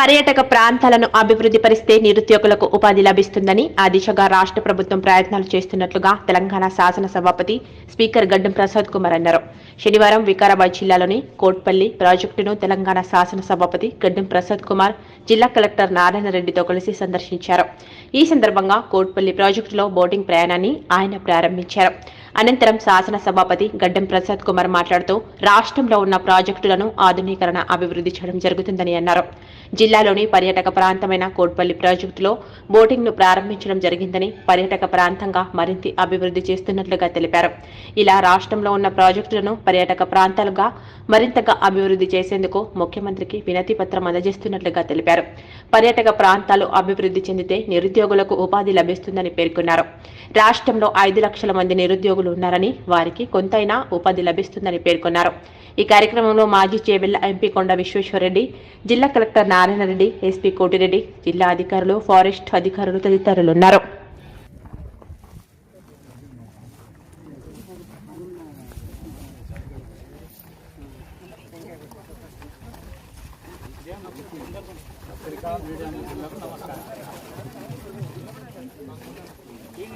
పర్యాటక ప్రాంతాలను అభివృద్ధి పరిస్తే నిరుద్యోగులకు ఉపాధి లభిస్తుందని ఆ దిశగా రాష్ట్ర ప్రభుత్వం ప్రయత్నాలు చేస్తున్నట్లుగా తెలంగాణ శాసన సభాపతి స్పీకర్ గడ్డం ప్రసాద్ కుమార్ అన్నారు. శనివారం వికారాబాద్ జిల్లాలోని కోట్పల్లి ప్రాజెక్టును తెలంగాణ శాసన సభాపతి గడ్డం ప్రసాద్ కుమార్ జిల్లా కలెక్టర్ నారాయణ రెడ్డితో కలిసి సందర్శించారు. ఈ సందర్భంగా కోట్పల్లి ప్రాజెక్టులో బోటింగ్ ప్రయాణాన్ని ఆయన ప్రారంభించారు. అనంతరం శాసన సభాపతి గడ్డం ప్రసాద్ కుమార్ మాట్లాడుతూ రాష్ట్రంలో ఉన్న ప్రాజెక్టులను ఆధునీకరణ అభివృద్ధి చేయడం జరుగుతుందని అన్నారు. జిల్లాలోని పర్యాటక ప్రాంతమైన కోట్పల్లి ప్రాజెక్టులో బోటింగ్ను ప్రారంభించడం జరిగిందని పర్యాటక ప్రాంతంగా మరింత అభివృద్ధి చేస్తున్నట్లుగా తెలిపారు. ఇలా రాష్ట్రంలో ఉన్న ప్రాజెక్టులను పర్యాటక ప్రాంతాలుగా మరింతగా అభివృద్ధి చేసేందుకు ముఖ్యమంత్రికి వినతి పత్రం అందజేస్తున్నట్లుగా తెలిపారు. పర్యాటక ప్రాంతాలు అభివృద్ధి చెందితే నిరుద్యోగులకు ఉపాధి లభిస్తుందని పేర్కొన్నారు. రాష్ట్రంలో ఐదు లక్షల మంది నిరుద్యోగులు ఉన్నారని వారికి కొంతైనా ఉపాధి లభిస్తుందని పేర్కొన్నారు. ఈ కార్యక్రమంలో మాజీ చేవెళ్ళ ఎంపీ కొండ విశ్వేశ్వరరెడ్డి జిల్లా కలెక్టర్ నారాయణ రెడ్డి ఎస్పీ కోటిరెడ్డి జిల్లా అధికారులు ఫారెస్ట్ అధికారులు తదితరులు ఉన్నారు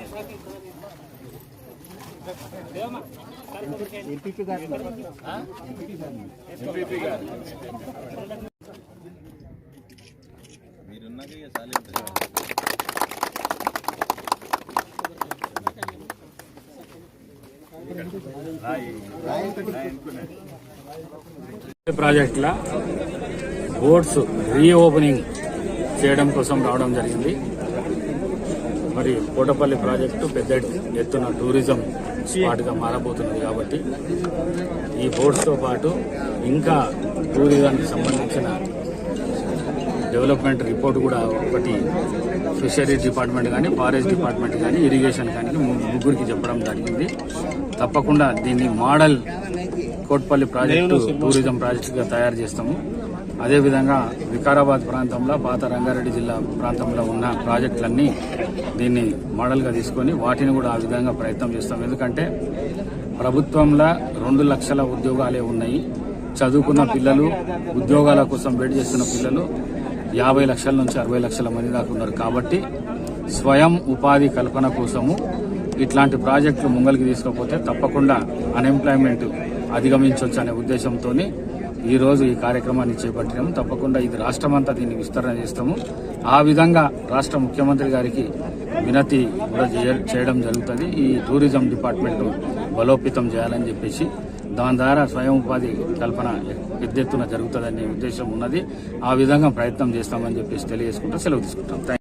నమస్కారం ఇక సైలెంట్ ప్రాజెక్టుల రీఓపెనింగ్ చేయడం కోసం రావడం జరిగింది. మరి కోటపల్లి ప్రాజెక్టు పెద్ద ఎత్తున టూరిజం స్పాట్గా మారబోతున్నది కాబట్టి ఈ బోట్స్తో పాటు ఇంకా టూరిజానికి సంబంధించిన డెవలప్మెంట్ రిపోర్ట్ కూడా ఒకటి ఫిషరీస్ డిపార్ట్మెంట్ కానీ ఫారెస్ట్ డిపార్ట్మెంట్ కానీ ఇరిగేషన్ కానీ ముగ్గురికి చెప్పడం జరిగింది. తప్పకుండా దీన్ని మోడల్ కోట్పల్లి ప్రాజెక్టు టూరిజం ప్రాజెక్టుగా తయారు చేస్తాము. అదేవిధంగా వికారాబాద్ ప్రాంతంలో పాత రంగారెడ్డి జిల్లా ప్రాంతంలో ఉన్న ప్రాజెక్టులన్నీ దీన్ని మోడల్గా తీసుకొని వాటిని కూడా ఆ విధంగా ప్రయత్నం చేస్తాం. ఎందుకంటే ప్రభుత్వంలో రెండు లక్షల ఉద్యోగాలే ఉన్నాయి. చదువుకున్న పిల్లలు ఉద్యోగాల కోసం వెయిట్ చేస్తున్న పిల్లలు యాభై లక్షల నుంచి అరవై లక్షల మంది దాకా ఉన్నారు. కాబట్టి స్వయం ఉపాధి కల్పన కోసము ఇట్లాంటి ప్రాజెక్టులు ముంగలికి తీసుకపోతే తప్పకుండా అన్ఎంప్లాయ్మెంట్ అధిగమించవచ్చు అనే ఉద్దేశంతో ఈ రోజు ఈ కార్యక్రమాన్ని చేపట్టినాము తప్పకుండా ఇది రాష్ట్రమంతా దీన్ని విస్తరణ చేస్తాము ఆ విధంగా రాష్ట్ర ముఖ్యమంత్రి గారికి వినతి కూడా చేయడం జరుగుతుంది ఈ టూరిజం డిపార్ట్మెంట్ బలోపేతం చేయాలని చెప్పేసి దాని ద్వారా స్వయం ఉపాధి కల్పన పెద్ద ఎత్తున జరుగుతుందనే ఉద్దేశం ఉన్నది ఆ విధంగా ప్రయత్నం చేస్తామని చెప్పేసి తెలియజేసుకుంటూ సెలవు తీసుకుంటాం థాంక్యూ.